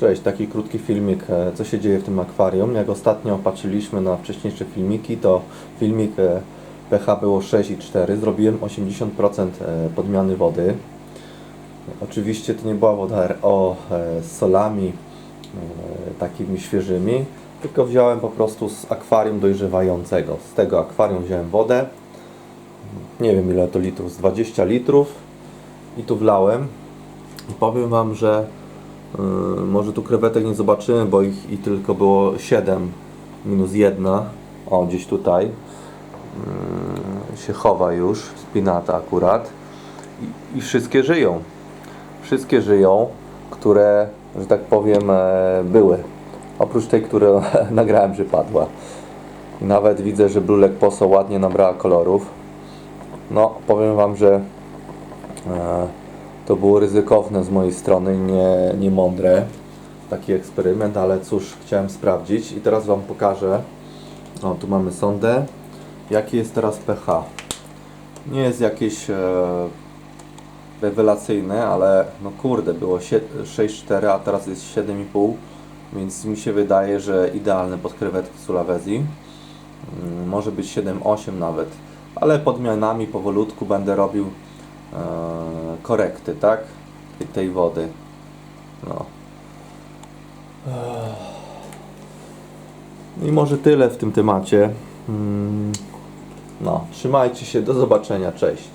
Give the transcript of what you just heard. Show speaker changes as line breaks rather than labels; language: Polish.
Cześć, taki krótki filmik, e, co się dzieje w tym akwarium. Jak ostatnio patrzyliśmy na wcześniejsze filmiki, to filmik e, pH było 6,4. Zrobiłem 80% e, podmiany wody. Oczywiście to nie była woda o e, z solami takimi świeżymi, tylko wziąłem po prostu z akwarium dojrzewającego. Z tego akwarium wziąłem wodę. Nie wiem ile to litrów, z 20 litrów i tu wlałem. I powiem Wam, że może tu krewetek nie zobaczymy, bo ich i tylko było 7 minus 1. O, gdzieś tutaj yy, się chowa już, spinata akurat. I, I wszystkie żyją. Wszystkie żyją, które, że tak powiem, e, były. Oprócz tej, którą nagrałem, że padła. Nawet widzę, że brulek poso ładnie nabrała kolorów. No, powiem Wam, że e, to było ryzykowne z mojej strony, nie, nie mądre taki eksperyment, ale cóż, chciałem sprawdzić i teraz Wam pokażę. O, tu mamy sondę. Jaki jest teraz pH? Nie jest jakieś e, rewelacyjne, ale no kurde, było sie- 6,4, a teraz jest 7,5, więc mi się wydaje, że idealne pod krewetki Sulawesi. Mm, Może być 7,8 nawet, ale podmianami powolutku będę robił korekty, tak? Tej- wody. No. I może tyle w tym temacie. Mm, No, trzymajcie się, do zobaczenia, cześć.